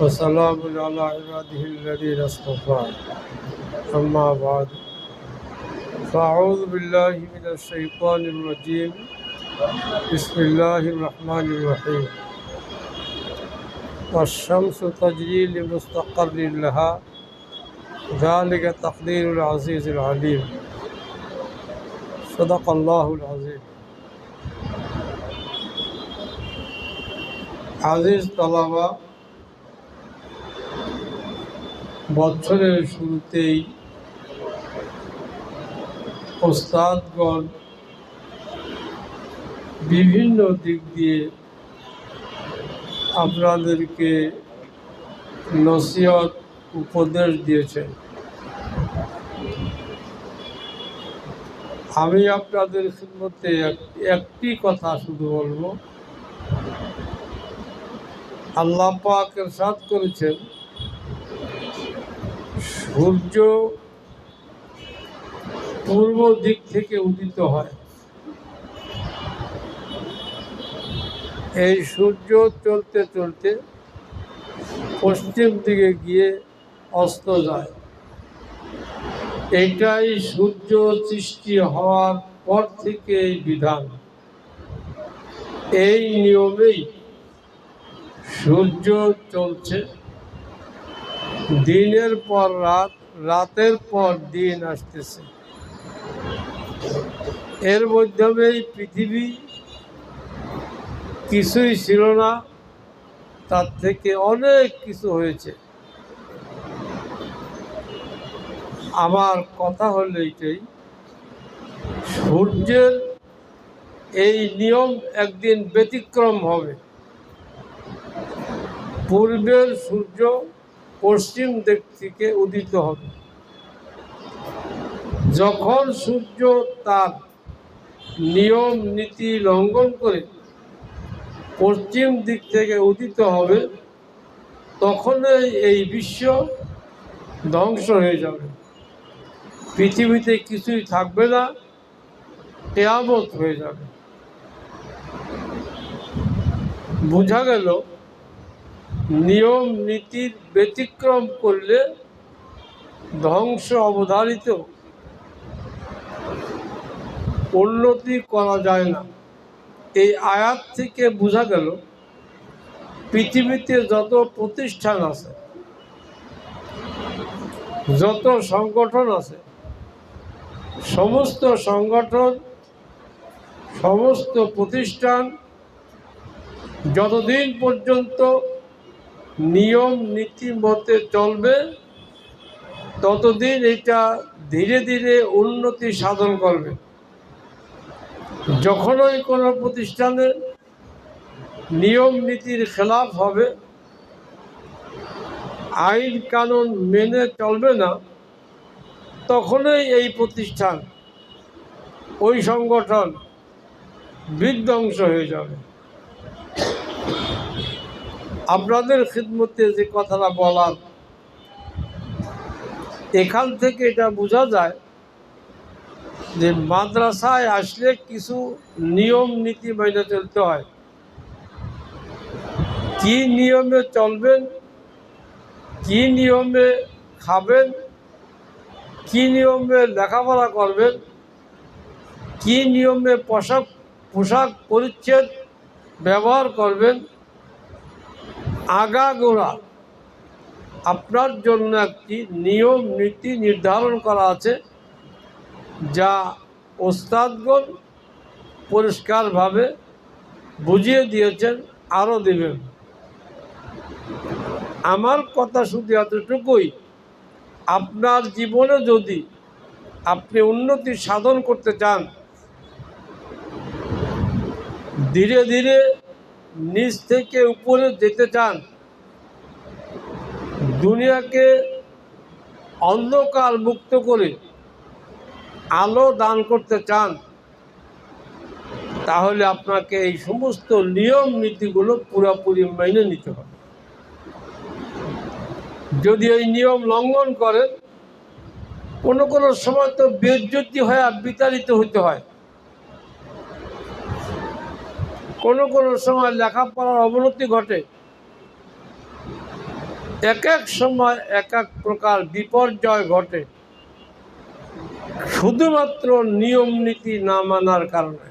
وسلام على عباده الذين اصطفى. أما بعد فأعوذ بالله من الشيطان الرجيم. بسم الله الرحمن الرحيم. والشمس تجري لمستقر لها. ذلك تقدير العزيز العليم. صدق الله العظيم. عزيز طلبة বছরের শুরুতেই ওস্তাদগণ বিভিন্ন দিক দিয়ে আপনাদেরকে নসিহত, উপদেশ দিয়েছেন। আমি আপনাদের মধ্যে একটি কথা শুধু বলব। আল্লাহ পাক সাদ করেছেন সূর্য পূর্ব দিক থেকে উদিত হয়। এই সূর্য চলতে চলতে পশ্চিম দিকে গিয়ে অস্ত যায়। এটাই সূর্য সৃষ্টি হওয়ার পর থেকে এই বিধান। এই নিয়মেই সূর্য চলছে। দিনের পর রাত, রাতের পর দিন আসতেছে। এর মাধ্যমেই পৃথিবী কিছুই ছিল না, তার থেকে অনেক কিছু হয়েছে। আমার কথা হলো এইটাই, সূর্যের এই নিয়ম একদিন ব্যতিক্রম হবে। পূর্বের সূর্য পশ্চিম দিক থেকে উদিত হবে। যখন সূর্য তার নিয়ম নীতি লঙ্ঘন করে পশ্চিম দিক থেকে উদিত হবে তখনই এই বিশ্ব ধ্বংস হয়ে যাবে। পৃথিবীতে কিছুই থাকবে না, কেয়ামত হয়ে যাবে। বোঝা গেল নিয়ম নীতির ব্যতিক্রম করলে ধ্বংস অবধারিত। উন্নতি করা যায় না। এই আয়াত থেকে বোঝা গেল, পৃথিবীতে যত প্রতিষ্ঠান আছে, যত সংগঠন আছে, সমস্ত সংগঠন, সমস্ত প্রতিষ্ঠান যতদিন পর্যন্ত নিয়ম, নীতি মতে চলবে, ততদিন এটা ধীরে ধীরে উন্নতি সাধন করবে। যখনই কোনো প্রতিষ্ঠানে নিয়ম, নীতির খেলাফ হবে, আইন কানুন মেনে চলবে না, তখনই এই প্রতিষ্ঠান, ওই সংগঠন বিধ্বংস হয়ে যাবে। আপনাদের খিদমতে যে কথাটা বলার, এখান থেকে এটা বোঝা যায় যে মাদ্রাসায় আসলে কিছু নিয়ম, নীতি মেনে চলতে হয়। কি নিয়মে চলবেন, কি নিয়মে খাবেন, কি নিয়মে লেখাপড়া করবেন, কি নিয়মে পোশাক পোশাক পরিচ্ছেদ ব্যবহার করবেন আগাগোড়া। আপনার জন্য একটি নিয়ম, নীতি নির্ধারণ করা আছে, যা ওস্তাদগণ পরিষ্কারভাবে বুঝিয়ে দিয়েছেন আরও দেবেন। আমার কথা শুধু এতটুকুই, আপনার জীবনে যদি আপনি উন্নতি সাধন করতে চান, ধীরে ধীরে নিচ থেকে উপরে যেতে চান, দুনিয়াকে অন্ধকার মুক্ত করে আলো দান করতে চান, তাহলে আপনাকে এই সমস্ত নিয়ম নীতিগুলো পুরোপুরি মেনে নিতে হবে। যদি এই নিয়ম লঙ্ঘন করেন, কোনো কোনো সময় তো বেজ্যোতি হয়ে বিতাড়িত হতে হয়। কোনো কোনো সময় লেখাপড়ার অবনতি ঘটে। এক এক সময় এক এক প্রকার বিপর্যয় ঘটে। শুধুমাত্র নিয়ম নীতি না মানার কারণে।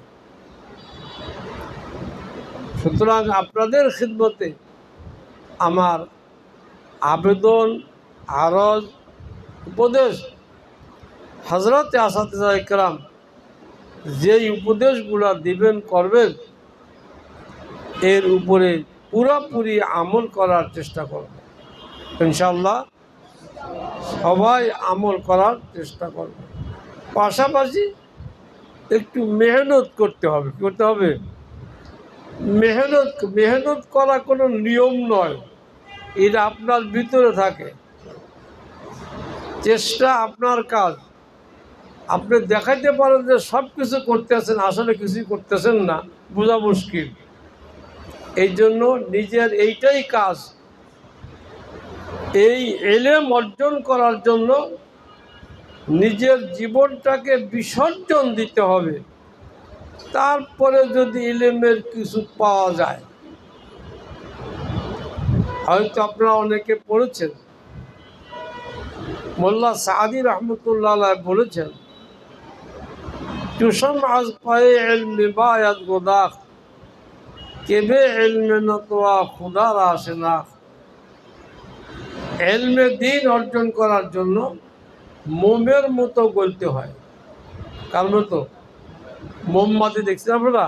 সুতরাং আপনাদের খিদমতে আমার আবেদন, আরজ, উপদেশ হজরত আসাদ ইকরাম যেই উপদেশগুলো দিবেন, করবেন এর উপরে পুরোপুরি আমল করার চেষ্টা করব। ইনশাল্লাহ সবাই আমল করার চেষ্টা করব। পাশাপাশি একটু মেহনত করতে হবে। করতে হবে? মেহনত মেহনত করা কোনো নিয়ম নয়। এটা আপনার ভিতরে থাকে। চেষ্টা আপনার কাজ। আপনি দেখাইতে পারেন যে সব কিছু করতেছেন, আসলে কিছুই করতেছেন না। বোঝা মুশকিল। এই জন্য নিজের এইটাই কাজ। এই এলেম অর্জন করার জন্য নিজের জীবনটাকে বিসর্জন দিতে হবে। তারপরে যদি ইলেমের কিছু পাওয়া যায়। হয়তো আপনারা অনেকে পড়েছেন। মোল্লা সাদি রহমতুল্লাহ বলেছেন টুসম আজ পায়ে এলমে বায়াত কেবে এলমে নতোয়া খুদার আসে না। এলমে দিন অর্জন করার জন্য মোমের মতো গলতে হয়। কার মতো? মোমবাতি দেখছেন আপনারা?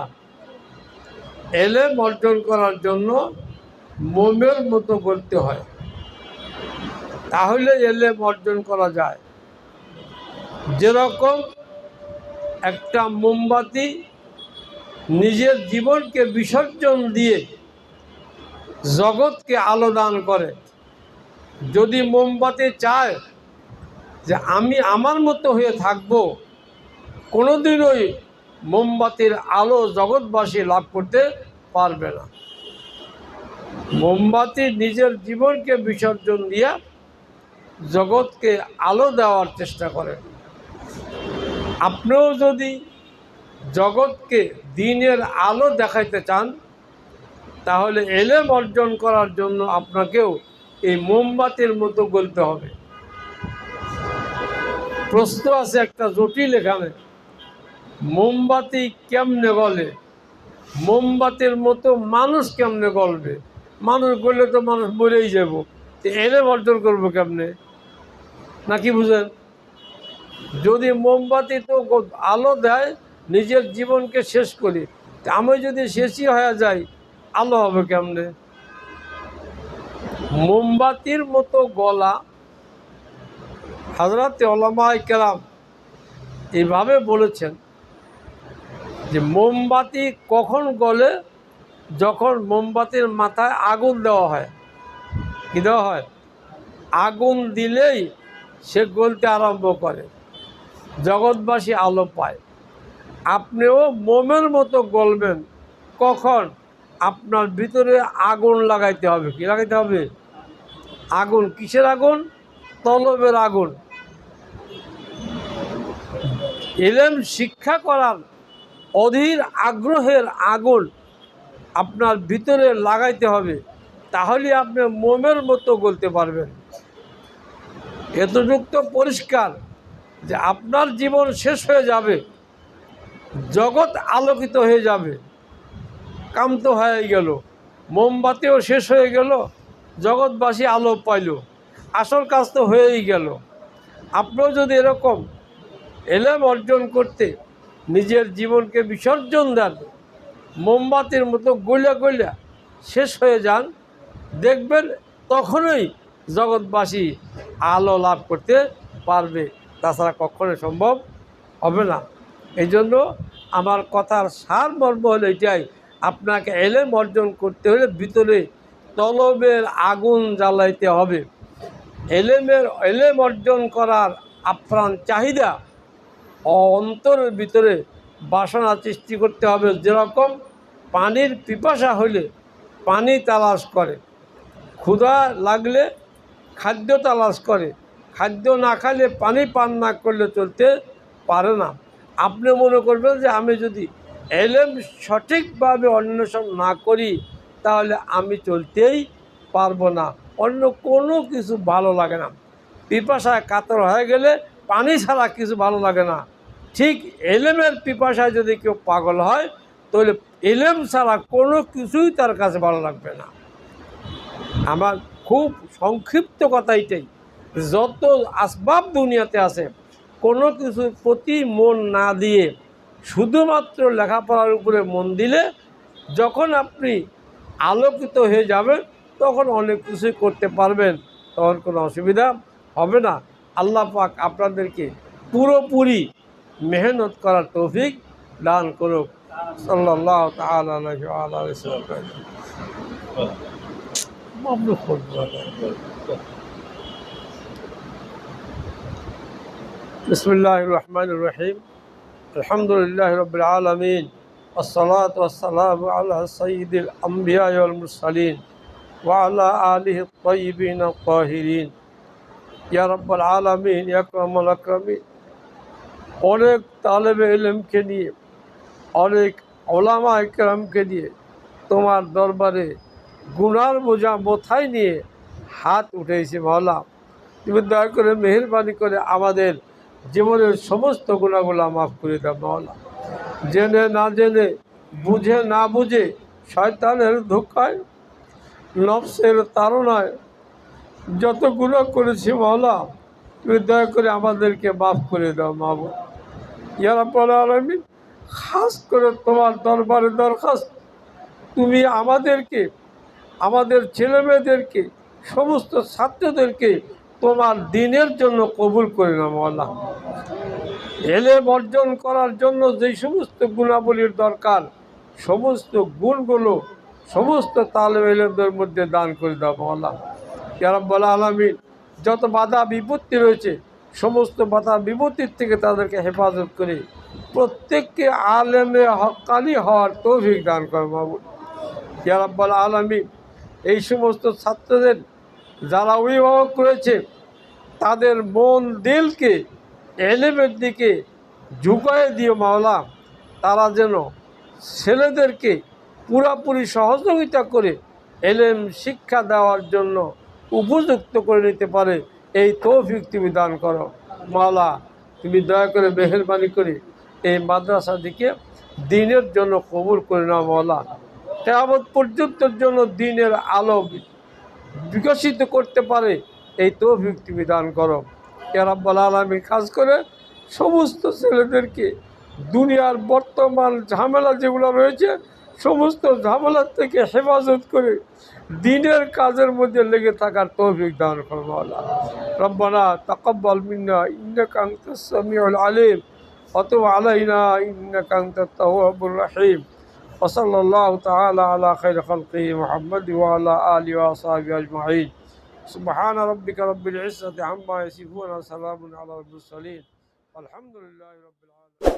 এলেম অর্জন করার জন্য মোমের মতো গলতে হয়। তাহলে এলেম অর্জন করা যায়। যেরকম একটা মোমবাতি নিজের জীবনকে বিসর্জন দিয়ে জগৎকে আলো দান করে। যদি মোমবাতি চায় যে আমি আমার মতো হয়ে থাকব, কোনোদিনই মোমবাতির আলো জগৎবাসী লাভ করতে পারবে না। মোমবাতি নিজের জীবনকে বিসর্জন দিয়ে জগৎকে আলো দেওয়ার চেষ্টা করে। আপনিও যদি জগৎকে দিনের আলো দেখাইতে চান, তাহলে এলেম অর্জন করার জন্য আপনাকেও এই মোমবাতির মতো গলতে হবে। প্রশ্ন আছে একটা জটিল এখানে। মোমবাতি কেমনে গলে? মোমবাতির মতো মানুষ কেমনে গলবে? মানুষ গললে তো মানুষ মরেই যাব। তো এলেম অর্জন করব কেমনে? নাকি বুঝেন? যদি মোমবাতি তো আলো দেয় নিজের জীবনকে শেষ করি। আমি যদি শেষই হয়ে যাই আলো হবে কেমনে? মোমবাতির মতো গলা হাজরাতে ওলামাই কেরাম এইভাবে বলেছেন যে, মোমবাতি কখন গলে? যখন মোমবাতির মাথায় আগুন দেওয়া হয়। কি দেওয়া হয়? আগুন দিলেই সে গলতে আরম্ভ করে। জগৎবাসী আলো পায়। আপনিও মোমের মতো গলবেন, কখন? আপনার ভিতরে আগুন লাগাইতে হবে। কি লাগাইতে হবে? আগুন, কিসের আগুন? তলবের আগুন। এলেম শিক্ষা করার অধীর আগ্রহের আগুন আপনার ভিতরে লাগাইতে হবে তাহলে আপনি মোমের মতো গলতে পারবেন। এতটুক তো পরিষ্কার যে আপনার জীবন শেষ হয়ে যাবে। জগৎ আলোকিত হয়ে যাবে। কাম তো হয়ে গেল। মোমবাতিও শেষ হয়ে গেল। জগৎবাসী আলো পাইল। আসল কাজ তো হয়েই গেল। আপনিও যদি এরকম এলেম অর্জন করতে নিজের জীবনকে বিসর্জন দেন, মোমবাতির মতো গইলা গইলা শেষ হয়ে যান, দেখবেন তখনই জগৎবাসী আলো লাভ করতে পারবে। তাছাড়া কখনোই সম্ভব হবে না। এই জন্য আমার কথার সার মর্ম হলো এটাই, আপনাকে এলেম অর্জন করতে হলে ভিতরে তলবের আগুন জ্বালাইতে হবে। এলেমের, এলেম অর্জন করার আপ্রাণ চাহিদা অন্তরের ভিতরে বাসনা সৃষ্টি করতে হবে। যেরকম পানির পিপাসা হলে পানি তালাশ করে, ক্ষুধা লাগলে খাদ্য তালাশ করে, খাদ্য না খাইলে পানি পান না করলে চলতে পারে না। আপনি মনে করবেন যে আমি যদি এলেম সঠিকভাবে অন্বেষণ না করি, তাহলে আমি চলতেই পারব না। অন্য কোনো কিছু ভালো লাগে না। পিপাসায় কাতর হয়ে গেলে পানি ছাড়া কিছু ভালো লাগে না। ঠিক এলেমের পিপাসায় যদি কেউ পাগল হয়, তাহলে এলেম ছাড়া কোনো কিছুই তার কাছে ভালো লাগবে না। আমার খুব সংক্ষিপ্ত কথা এটাই। যত আসবাব দুনিয়াতে আছে কোনো কিছুর প্রতি মন না দিয়ে শুধুমাত্র লেখাপড়ার উপরে মন দিলে যখন আপনি আলোকিত হয়ে যাবেন তখন অনেক কিছুই করতে পারবেন তখন কোনো অসুবিধা হবে না। আল্লাহ পাক আপনাদেরকে পুরোপুরি মেহনত করার তৌফিক দান করুক। সাল্লাহ الرحمن الرحيم الحمد لله رب العالمين والصلاة والسلام على سيد الأنبياء والمرسلين وعلى آله الطيبين الطاهرين يا رب العالمين يا أكرم الأكرمين অনেক তালেবে ইলমকে নিয়ে অনেক ওলামা একরামকে নিয়ে তোমার দরবারে গুনার বোঝা বোথায় নিয়ে হাত উঠেছে মহলা তুমি দয়া করে মেহরবানি করে আমাদের জীবনের সমস্ত গুণাগুলা মাফ করে দাও মহলা জেনে না জেনে, বুঝে না বুঝে শয়তানের ধোকায়, নফসের তাড়নায় যত গুণা করেছি মহলা তুমি দয়া করে আমাদেরকে মাফ করে দাও মাহবুব ইয়ারা পড়া আমি খাস করে তোমার দরবারে দরখাস্ত। তুমি আমাদেরকে, আমাদের ছেলেমেয়েদেরকে, সমস্ত ছাত্রদেরকে তোমার দিনের জন্য কবুল করে নাও আল্লাহ এলেম অর্জন করার জন্য যে সমস্ত গুণাবলীর দরকার, সমস্ত গুণগুলো সমস্ত তালেম এলেমদের মধ্যে দান করে দাও আল্লাহ ইয়ারাব্বাল আলমিন, যত বাধা বিপত্তি রয়েছে, সমস্ত বাধা বিপত্তির থেকে তাদেরকে হেফাজত করে প্রত্যেককে আলেমে হকানি হওয়ার তৌফিক দান করে মাহবুব ইয়ারাব্বাল আলমী এই সমস্ত ছাত্রদের যারা অভিভাবক করেছে তাদের মন দিলকে, এলেমের দিকে ঝুঁকায় দিয়ে মাওলা। তারা যেন ছেলেদেরকে পুরাপুরি সহযোগিতা করে এলেম শিক্ষা দেওয়ার জন্য উপযুক্ত করে নিতে পারে, এই তৌফিক তুমি দান করো। মাওলা, তুমি দয়া করে মেহরবানি করে এই মাদ্রাসাটিকে দিনের জন্য কবুল করে নাও মাওলা। কেয়ামত পর্যন্তর জন্য দিনের আলো বিকশিত করতে পারে, এই তো তুমি দান করো। এরাব্বাল আলমী খাস করে সমস্ত ছেলেদেরকে দুনিয়ার বর্তমান ঝামেলা যেগুলো রয়েছে, সমস্ত ঝামেলার থেকে হেফাজত করে দিনের কাজের মধ্যে লেগে থাকার তৌফিক দান করব রব্বানা তাকব্বাল মিন্না ইন্নাকান্ত সামিউল আলিম অত আলাইনা ইন্নাকান্ত রাহিম। وصلى الله تعالى على خير خلقه محمد وعلى آله وأصحابه أجمعين. سبحان ربك رب العزة عما يصفون وسلام على المرسلين. والحمد لله رب العالمين.